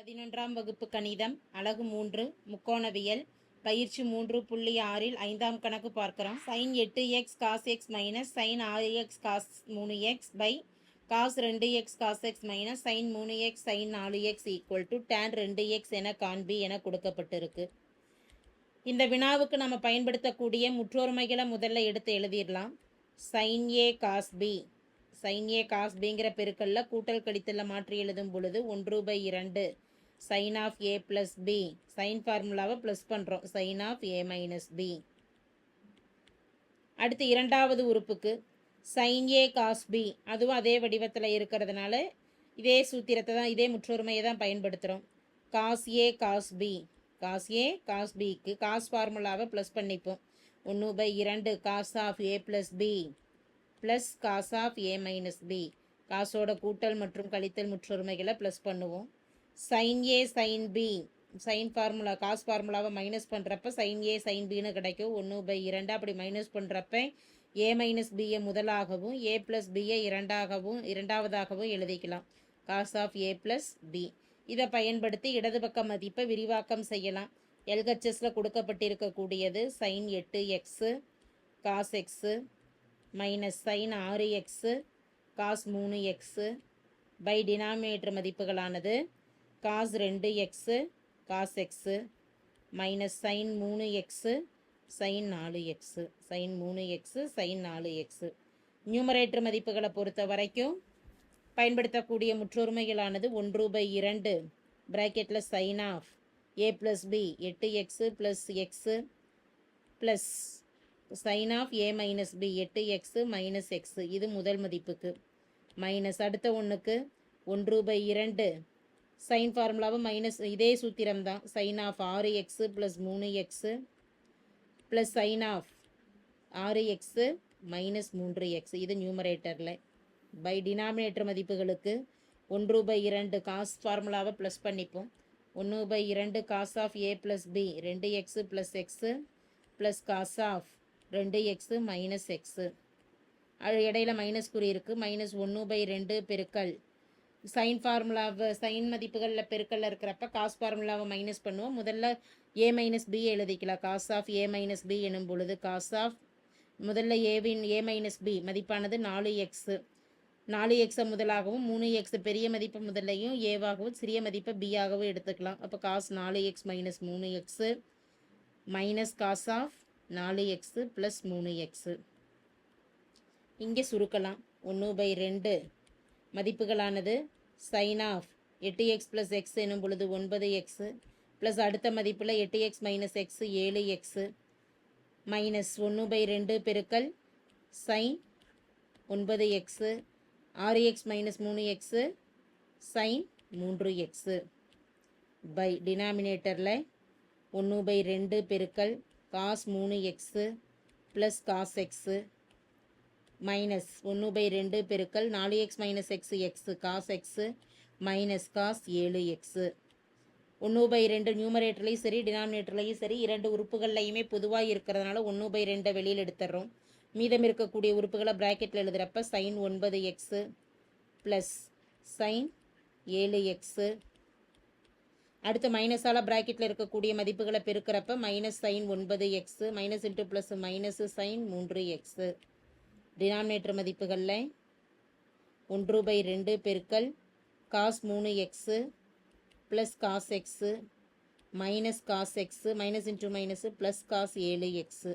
பதினொன்றாம் வகுப்பு கணிதம் அலகு மூன்று முக்கோணவியல் பயிற்சி மூன்று புள்ளி ஆறில் ஐந்தாம் கணக்கு பார்க்கிறோம். சைன் எட்டு x cos x minus sine ஆறு எக்ஸ் காஸ் மூணு எக்ஸ் பை காஸ் ரெண்டு x cos x minus sine மூணு எக்ஸ் சைன் நாலு எக்ஸ் ஈக்குவல் டு டேன் ரெண்டு எக்ஸ் என காண்பி என கொடுக்கப்பட்டிருக்கு. இந்த வினாவுக்கு நம்ம பயன்படுத்தக்கூடிய முற்றொருமைகளை முதல்ல எடுத்து எழுதிடலாம். Sine A cos B sine A cos பிங்கிற பெருக்கல்ல கூட்டல் கடித்தல மாற்றி எழுதும் பொழுது ஒன்று பை இரண்டு sine of A plus B sine ஃபார்முலாவை ப்ளஸ் பண்ணுறோம் sine of A minus B அடுத்து இரண்டாவது உறுப்புக்கு சைன் ஏ காஸ் பி அதுவும் அதே வடிவத்தில் இருக்கிறதுனால இதே சூத்திரத்தை தான் இதே முற்றொருமையை தான் பயன்படுத்துகிறோம் cos A cos B cos A cos பிக்கு காஸ் ஃபார்முலாவை ப்ளஸ் பண்ணிப்போம். ஒன்று பை இரண்டு cos of A plus B plus cos of A minus B காசோட கூட்டல் மற்றும் கழித்தல் முற்றொருமைகளை ப்ளஸ் பண்ணுவோம். Sine A sine B sine formula cos ஃபார்முலாவை மைனஸ் பண்ணுறப்ப சைன் ஏ சைன் பின்னு கிடைக்கும். ஒன்று பை இரண்டு அப்படி மைனஸ் பண்ணுறப்ப ஏ மைனஸ் பியை முதலாகவும் ஏ ப்ளஸ் பியை இரண்டாகவும் இரண்டாவதாகவும் எழுதிக்கலாம். Cos of A plus B இதை பயன்படுத்தி இடது பக்க மதிப்பை விரிவாக்கம் செய்யலாம். எல்ஹெச்எஸில் கொடுக்கப்பட்டிருக்கக்கூடியது சைன் எட்டு x cos x minus sine ஆறு எக்ஸு காஸ் மூணு எக்ஸு பை டினாமினேட்டர் மதிப்புகளானது காஸ் ரெண்டு x cos x minus sine மூணு எக்ஸு சைன் நாலு எக்ஸு சைன் மூணு எக்ஸு சைன் நாலு எக்ஸு. நியூமரேட்டர் மதிப்புகளை பொறுத்த வரைக்கும் பயன்படுத்தக்கூடிய முற்றொருமைகளானது ஒன்று பை இரண்டு ப்ராக்கெட்டில் sine of A plus B எட்டு x plus x plus sine of A minus B எட்டு எக்ஸு மைனஸ் எக்ஸு இது முதல் மதிப்புக்கு. மைனஸ் அடுத்த ஒன்றுக்கு ஒன்று பை இரண்டு சைன் ஃபார்முலாவும் மைனஸ் இதே சூத்திரம் தான் சைன் ஆஃப் ஆறு எக்ஸு ப்ளஸ் மூணு எக்ஸு ப்ளஸ் சைன் ஆஃப் ஆறு எக்ஸு மைனஸ் மூன்று எக்ஸ் இது நியூமரேட்டரில் பை டினாமினேட்டர் மதிப்புகளுக்கு ஒன்று பை இரண்டு காஸ் ஃபார்முலாவை ப்ளஸ் பண்ணிப்போம். ஒன்று பை இரண்டு cos of A plus B ரெண்டு x plus x plus cos of ரெண்டு எக்ஸு மைனஸ் எக்ஸு அது இடையில மைனஸ் குறி இருக்குது மைனஸ் ஒன்று பை ரெண்டு பெருக்கல் சைன் ஃபார்முலாவை சைன் மதிப்புகளில் பெருக்கல்ல இருக்கிறப்ப காஸ் ஃபார்முலாவை மைனஸ் பண்ணுவோம். முதல்ல ஏ மைனஸ் பி எழுதிக்கலாம். Cos of A minus B எனும் பொழுது காஸ் ஆஃப் முதல்ல ஏவின் ஏ மைனஸ் பி மதிப்பானது நாலு எக்ஸு நாலு எக்ஸை முதலாகவும் மூணு எக்ஸ் பெரிய மதிப்பு முதல்லையும் ஏவாகவும் சிறிய மதிப்பை பியாகவும் எடுத்துக்கலாம். அப்போ காஸ் நாலு எக்ஸ் மைனஸ் மூணு எக்ஸு மைனஸ் காஸ் ஆஃப் நாலு எக்ஸு ப்ளஸ் மூணு எக்ஸு இங்கே சுருக்கலாம். ஒன்று பை ரெண்டு. மதிப்புகளானது சைன் ஆஃப் எட்டு எக்ஸ் ப்ளஸ் எக்ஸ் எனும் பொழுது ஒன்பது எக்ஸு ப்ளஸ் அடுத்த மதிப்பில் எட்டு எக்ஸ் மைனஸ் எக்ஸு ஏழு எக்ஸு மைனஸ் ஒன்று பை ரெண்டு பெருக்கல் சைன் ஒன்பது எக்ஸு ஆறு எக்ஸ் மைனஸ் மூணு எக்ஸு சைன் மூன்று எக்ஸு பை டினாமினேட்டரில் ஒன்று பை ரெண்டு பெருக்கல் காஸ் மூணு x plus cos x minus ஒன்று பை ரெண்டு பெருக்கல் நாலு x minus x x cos x minus cos ஏழு எக்ஸு ஒன்று பை ரெண்டு நியூமரேட்டர்லேயும் சரி டினாமினேட்டர்லேயும் சரி இரண்டு உறுப்புகள்லையுமே பொதுவாக இருக்கிறதுனால ஒன்று பை ரெண்டை வெளியில் எடுத்துடுறோம் மீதம் இருக்கக்கூடிய உறுப்புகளை ப்ராக்கெட்டில் எழுதுகிறப்ப சைன் ஒன்பது எக்ஸு ப்ளஸ் சைன் ஏழு எக்ஸு அடுத்து மைனஸால் ப்ராக்கெட்டில் இருக்கக்கூடிய மதிப்புகளை பெருக்கிறப்ப மைனஸ் சைன் ஒன்பது x minus into plus minus sine மூன்று எக்ஸு டினாமினேட்டர் மதிப்புகளில் ஒன்று பை ரெண்டு பெருக்கல் காஸ் மூணு x plus cos x minus cos x minus into minus plus cos ஏழு எக்ஸு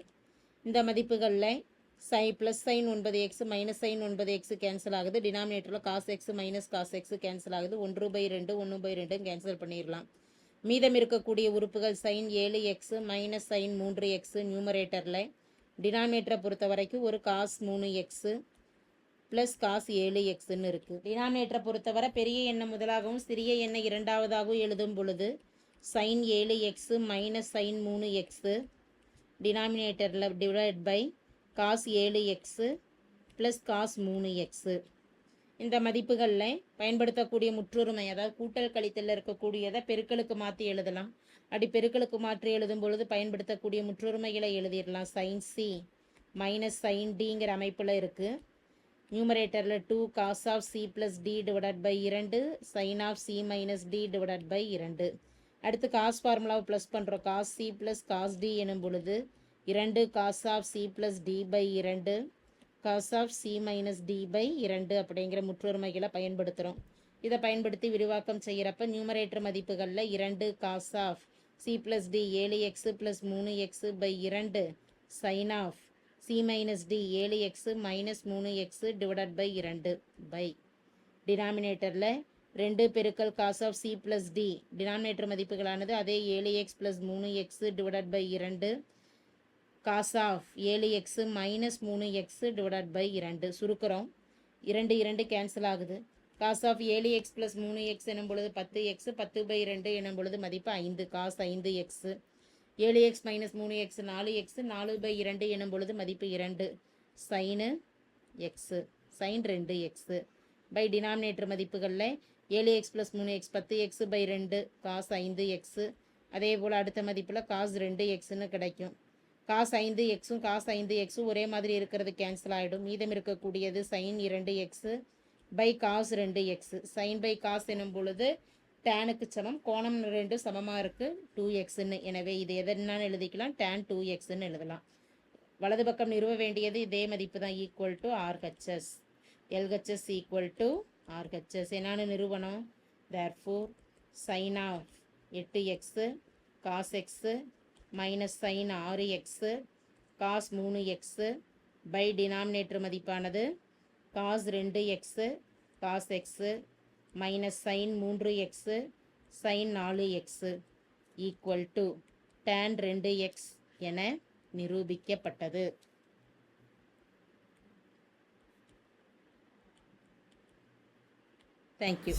இந்த மதிப்புகளில் சை ப்ளஸ் சைன் ஒன்பது எக்ஸ் மைனஸ் சைன் ஒன்பது எக்ஸ் கேன்சல் ஆகுது. டினாமினேட்டரில் cos x minus cos x cancel ஆகுது. ஒன்று பை ரெண்டு ஒன்று பை ரெண்டும் கேன்சல் பண்ணிடலாம். மீதம் இருக்கக்கூடிய உறுப்புகள் சைன் ஏழு எக்ஸு மைனஸ் சைன் மூன்று எக்ஸு நியூமரேட்டரில் டினாமினேட்டரை பொறுத்த வரைக்கும் ஒரு காஸ் மூணு எக்ஸு ப்ளஸ் காஸ் ஏழு எக்ஸ்ன்னு இருக்குது டினாமினேட்டரை பொறுத்தவரை பெரிய எண்ணெய் முதலாகவும் சிறிய எண்ணெய் இரண்டாவதாகவும் எழுதும் பொழுது சைன் ஏழு எக்ஸு மைனஸ் சைன் மூணு எக்ஸு டினாமினேட்டரில் டிவைட் பை காஸ் ஏழு எக்ஸு ப்ளஸ் காஸ் மூணு எக்ஸு இந்த மதிப்புகளில் பயன்படுத்தக்கூடிய முற்றுரிமை அதாவது கூட்டல் கழித்தலில் இருக்கக்கூடியதை பெருக்களுக்கு மாற்றி எழுதலாம். அப்படி பெருக்களுக்கு மாற்றி எழுதும் பொழுது பயன்படுத்தக்கூடிய முற்றுரிமைகளை எழுதிடலாம். சைன் சி மைனஸ் சைன் டிங்கிற அமைப்பில் இருக்குது நியூமரேட்டரில் two cos of C plus D divided by இரண்டு sine of C minus D divided by இரண்டு. அடுத்து காஸ் ஃபார்முலாவை ப்ளஸ் பண்ணுறோம் cos C plus cos D எனும் பொழுது இரண்டு cos of C plus D by இரண்டு. Cos of C minus D by இரண்டு அப்படிங்கிற முற்றொருமைகளை பயன்படுத்துகிறோம் இதை பயன்படுத்தி விரிவாக்கம் செய்கிறப்ப நியூமரேட்டர் மதிப்புகளில் இரண்டு cos of C plus D ஏழு எக்ஸு ப்ளஸ் மூணு எக்ஸு பை இரண்டு sine of C minus D ஏழு எக்ஸு மைனஸ் மூணு எக்ஸு டிவைடட் பை இரண்டு பை டினாமினேட்டரில் ரெண்டு பெருக்கல் cos of C plus D denominator மதிப்புகளானது அதே ஏழு எக்ஸ் ப்ளஸ் மூணு எக்ஸு டிவைடட் பை இரண்டு காஸ் ஆஃப் ஏழு எக்ஸு மைனஸ் மூணு எக்ஸு டிவைட் பை இரண்டு. சுருக்கிறோம். இரண்டு இரண்டு கேன்சல் ஆகுது. காஸ் ஆஃப் ஏழு எக்ஸ் ப்ளஸ் மூணு எக்ஸ் எனும் பொழுது பத்து எக்ஸு பத்து பை ரெண்டு எனும் பொழுது மதிப்பு ஐந்து. காஸ் ஐந்து எக்ஸு ஏழு எக்ஸ் மைனஸ் மூணு எக்ஸ் நாலு எக்ஸு நாலு பை இரண்டு எனும் பொழுது மதிப்பு இரண்டு. சைனு எக்ஸு சைன் ரெண்டு எக்ஸு பை டினாமினேட்டர் மதிப்புகளில் ஏழு எக்ஸ் ப்ளஸ் மூணு எக்ஸ் பத்து எக்ஸு பை ரெண்டு காஸ் ஐந்து எக்ஸு அதே போல் அடுத்த மதிப்பில் காஸ் ரெண்டு எக்ஸுன்னு கிடைக்கும். காஸ் ஐந்து எக்ஸும் காஸ் ஐந்து எக்ஸும் ஒரே மாதிரி இருக்கிறது கேன்சல் ஆகிடும் மீதம் இருக்கக்கூடியது சைன் இரண்டு எக்ஸு பை காஸ் ரெண்டு எக்ஸு சைன் பை காஸ் எனும் பொழுது டேனுக்கு சமம். கோணம் ரெண்டு சமமாக இருக்குது டூ எக்ஸுன்னு எனவே இது எதனான்னு எழுதிக்கலாம். டேன் டூ எக்ஸுன்னு எழுதலாம். வலது பக்கம் நிறுவ வேண்டியது இதே மதிப்பு தான் equal to RHS LHS equal to RHS என்னான்னு நிறுவனம் தேர் ஃபோர் சைன் ஆஃப் எட்டு x cos x minus sine ஆறு எக்ஸு காஸ் மூணு எக்ஸு பை டினாமினேட்டர் மதிப்பானது. காஸ் ரெண்டு x cos x minus sine மூன்று எக்ஸு சைன் நாலு எக்ஸு ஈக்குவல் டு டேன் ரெண்டு எக்ஸ் என நிரூபிக்கப்பட்டது. Thank you